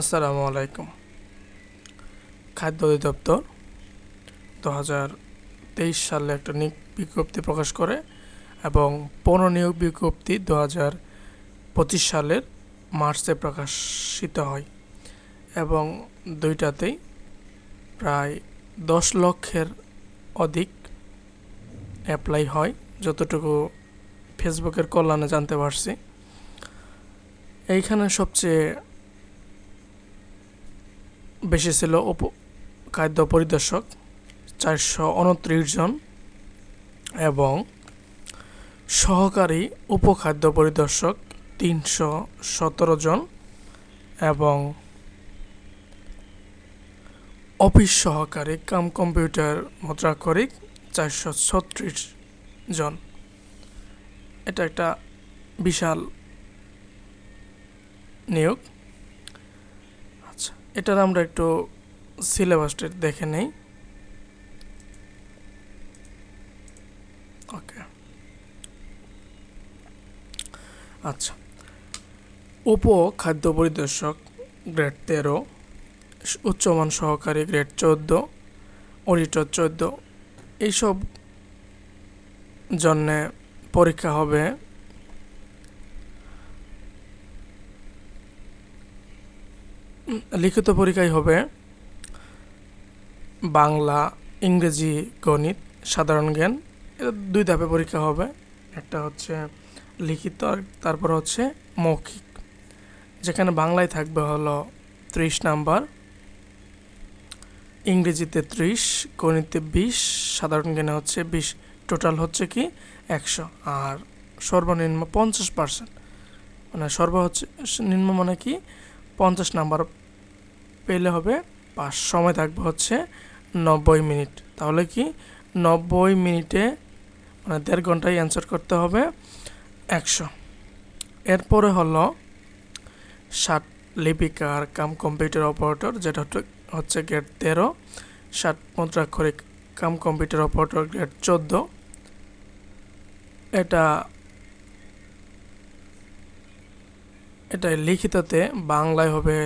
আসসালামু আলাইকুম। খাদ্য অধিদপ্তর দু হাজার তেইশ সালে একটা নিয়োগ বিজ্ঞপ্তি প্রকাশ করে এবং পনেরো নিয়োগ বিজ্ঞপ্তি দু হাজার পঁচিশ সালের মার্চে প্রকাশিত হয় এবং দুইটাতেই প্রায় দশ লক্ষের অধিক অ্যাপ্লাই হয়। যতটুকু ফেসবুকের কল্যাণে জানতে পারছি। এইখানে সবচেয়ে বেশি ছিল উপ খাদ্য পরিদর্শক, চারশো উনত্রিশ জন এবং সহকারী উপখাদ্য পরিদর্শক তিনশো সতেরো জন এবং অফিস সহকারী কাম কম্পিউটার মুদ্রাক্ষরিক চারশো ছত্রিশ জন। এটা একটা বিশাল নিয়োগ। এটার আমরা একটু সিলেবাসটা দেখে নেই। ওকে। আচ্ছা। উপ খাদ্য পরিদর্শক গ্রেড তেরো, উচ্চমান সহকারী গ্রেড চোদ্দ, অডিটর চোদ্দ, এইসব জন্যে পরীক্ষা হবে লিখিত পরীক্ষায় হবে বাংলা, ইংরেজি, গণিত, সাধারণ জ্ঞান। দুই ধাপে পরীক্ষা হবে। একটা হচ্ছে লিখিত তারপর হচ্ছে মৌখিক। যেখানে বাংলায় থাকবে হলো ত্রিশ নাম্বার, ইংরেজিতে ত্রিশ, গণিতে বিশ, সাধারণ জ্ঞানে হচ্ছে বিশ। টোটাল হচ্ছে কি একশো। আর সর্বনিম্ন পঞ্চাশ পার্সেন্ট। মানে সর্ব হচ্ছে, নিম্ন মানে কি পঞ্চাশ নাম্বার পেলে হবে পাস সময় থাকবে হচ্ছে নব্বই মিনিট। তাহলে কি নব্বই মিনিটে মানে দেড় ঘন্টায় অ্যান্সার করতে হবে একশো। এরপরে হলো ষাট লিপিকার কাম কম্পিউটার অপারেটর, যেটা হচ্ছে গ্রেড তেরো। ষাট মুদ্রাক্ষরিক কাম কম্পিউটার অপারেটর গ্রেড চোদ্দ। এটা এটা লিখিততে বাংলায় হবে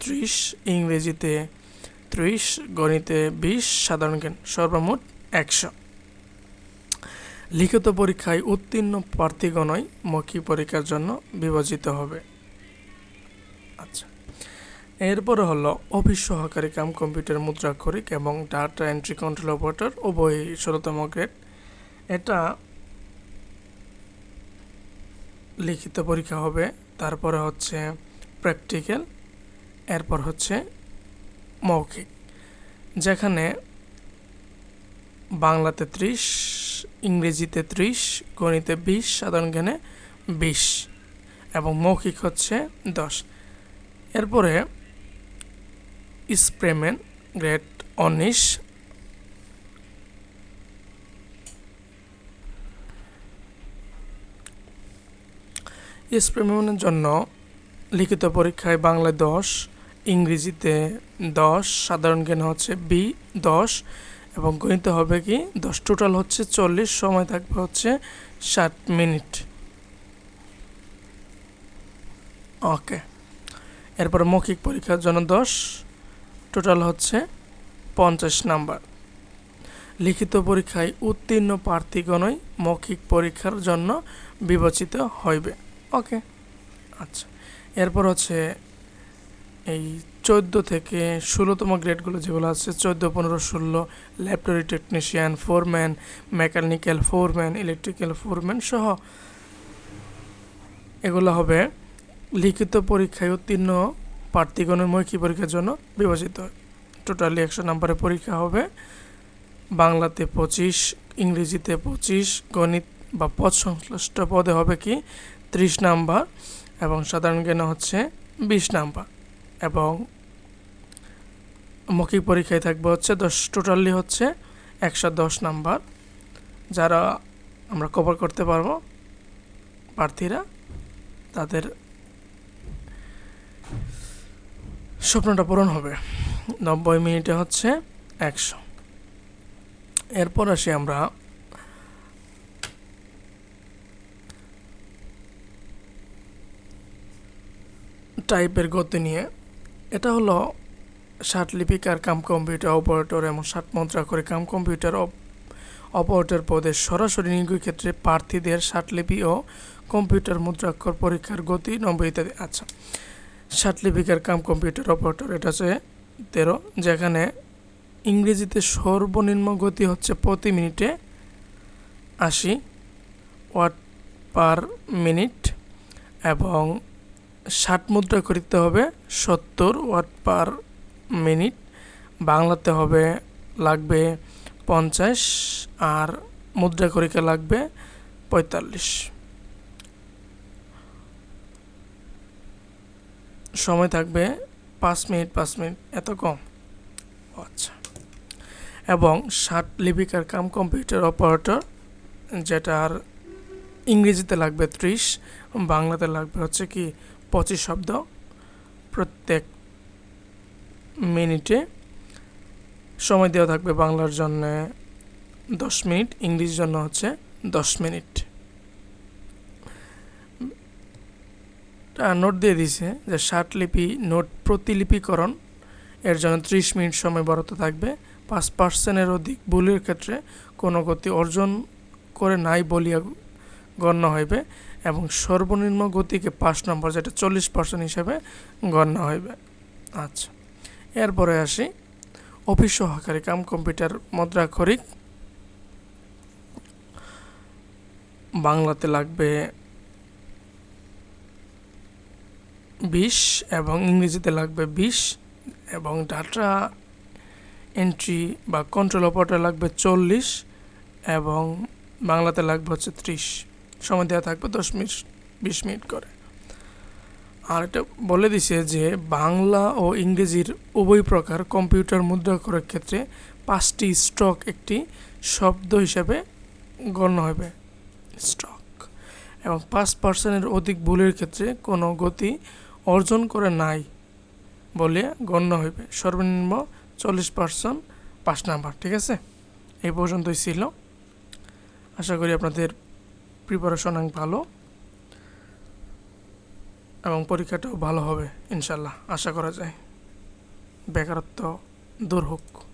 ত্রিশ, ইংরেজিতে ত্রিশ, গণিতে বিশ, সাধারণ জ্ঞান সর্বমোট একশো। লিখিত পরীক্ষায় উত্তীর্ণ প্রার্থীগণই মৌখিক পরীক্ষার জন্য বিভাজিত হবে। আচ্ছা এরপরে হলো অফিস সহকারী কাম কম্পিউটার মুদ্রাক্ষরিক এবং ডাটা এন্ট্রি কন্ট্রোল অপারেটর উভয় ষোলোতম গ্রেড। এটা লিখিত পরীক্ষা হবে তারপরে হচ্ছে প্র্যাকটিক্যাল এরপর হচ্ছে মৌখিক। যেখানে বাংলাতে ত্রিশ, ইংরেজিতে ত্রিশ, গণিতে বিশ, সাধারণ জ্ঞানে বিশ এবং মৌখিক হচ্ছে দশ। এরপরে স্প্রেমেন গ্রেড উনিশ স্প্রেমেনের জন্য লিখিত পরীক্ষায় বাংলায় দশ, ইংরেজিতে দশ, সাধারণ জ্ঞান হচ্ছে বি দশ, এবং গণিত হবে কি দশ। টোটাল হচ্ছে চল্লিশ, সময় থাকবে হচ্ছে ষাট মিনিট। ওকে এরপর মৌখিক পরীক্ষার জন্য দশ টোটাল হচ্ছে পঞ্চাশ নাম্বার। লিখিত পরীক্ষায় উত্তীর্ণ প্রার্থীগণই মৌখিক পরীক্ষার জন্য বিবেচিত হইবে। ওকে। আচ্ছা। এরপর হচ্ছে এই চোদ্দ থেকে ষোলোতম গ্রেডগুলো যেগুলো আছে, চোদ্দ, পনেরো, ষোলো laboratory technician, foreman, mechanical foreman, electrical foreman সহ এগুলো হবে লিখিত পরীক্ষায় উত্তীর্ণ প্রার্থীগণের মৌখিক পরীক্ষার জন্য বিভাজিত। টোটালি একশো নম্বরের পরীক্ষা হবে বাংলাতে পঁচিশ, ইংরেজিতে পঁচিশ, গণিত বা পদ সংশ্লিষ্ট পদে হবে কি? ত্রিশ নাম্বার এবং সাধারণ জ্ঞান হচ্ছে বিশ নাম্বার এবং মৌখিক পরীক্ষায় থাকবে হচ্ছে দশ, টোটালি হচ্ছে একশো দশ নাম্বার যারা আমরা কভার করতে পারব প্রার্থীরা তাদের স্বপ্নটা পূরণ হবে। নব্বই মিনিটে হচ্ছে একশো। এরপর আসি আমরা টাইপের গতি নিয়ে, এটা হলো ষাট লিপিকার কাম কম্পিউটার অপারেটর এবং ষাট মুদ্রা করে কাম কম্পিউটার অপ- অপারেটর পদে সরাসরি নিয়োগের ক্ষেত্রে প্রার্থীদের ষাট লিপি ও কম্পিউটার মুদ্রাক্ষর পরীক্ষার গতি, নম্বর ইত্যাদি। আচ্ছা ষাট লিপিকার কাম কম্পিউটার অপারেটর, এটা হচ্ছে তেরো, যেখানে ইংরেজিতে সর্বনিম্ন গতি হচ্ছে প্রতি মিনিটে আশি ওয়াট পার মিনিট এবং ষাট মুদ্রা করতে হবে, সত্তর ওয়াট পার মিনিট। বাংলাতে হবে লাগবে পঞ্চাশ আর মুদ্রা করিকা লাগবে পঁয়তাল্লিশ। সময় থাকবে পাঁচ মিনিট পাঁচ মিনিট, এত কম? আচ্ছা। এবং ষাট লিপিকার কাম কম্পিউটার অপারেটর, যেটার ইংরেজিতে লাগবে ত্রিশ, বাংলাতে লাগবে হচ্ছে কি পঁচিশ শব্দ প্রত্যেক মিনিটে। সময় দেওয়া থাকবে বাংলার জন্য দশ মিনিট ইংরেজির জন্য হচ্ছে দশ মিনিট। নোট দিয়ে দিছে যে ষাট লিপি নোট প্রতিলিপিকরণ, এর জন্য ত্রিশ মিনিট সময় বরাদ্দ থাকবে। পাঁচ পার্সেন্টের অধিক ভুলের ক্ষেত্রে কোনো গতি অর্জন করে নাই বলিয়া গণ্য হইবে এবং সর্বনিম্ন গতিকে পাঁচ নম্বর, যেটা চল্লিশ পার্সেন্ট হিসেবে গণ্য হইবে। আচ্ছা এরপরে আসি। অফিস সহকারী কাম কম্পিউটার মুদ্রাক্ষরিক। বাংলাতে লাগবে বিশ এবং ইংরেজিতে লাগবে বিশ এবং ডাটা এন্ট্রি বা কন্ট্রোল অপারেটর লাগবে চল্লিশ এবং বাংলাতে লাগবে হচ্ছে ত্রিশ। সময় দেওয়া থাকবে, দশ মিনিট, বিশ মিনিট করে। আর এটা বলে দিছে যে, বাংলা ও ইংরেজির উভয় প্রকার কম্পিউটার মুদ্রা করার ক্ষেত্রে পাঁচটি স্টক একটি শব্দ হিসাবে গণ্য হবে। স্টক এবং পাঁচ পার্সেন্টের অধিক ভুলের ক্ষেত্রে কোনো গতি অর্জন করে নাই বলে গণ্য হইবে। সর্বনিম্ন চল্লিশ পার্সেন্ট পাঁচ নাম্বার, ঠিক আছে? এই পর্যন্তই ছিল। আশা করি আপনাদের প্রিপারেশন অনেক ভালো এবং পরীক্ষাটাও ভালো হবে ইনশাল্লাহ আশা করা যায়। বেকারত্ব দূর হোক।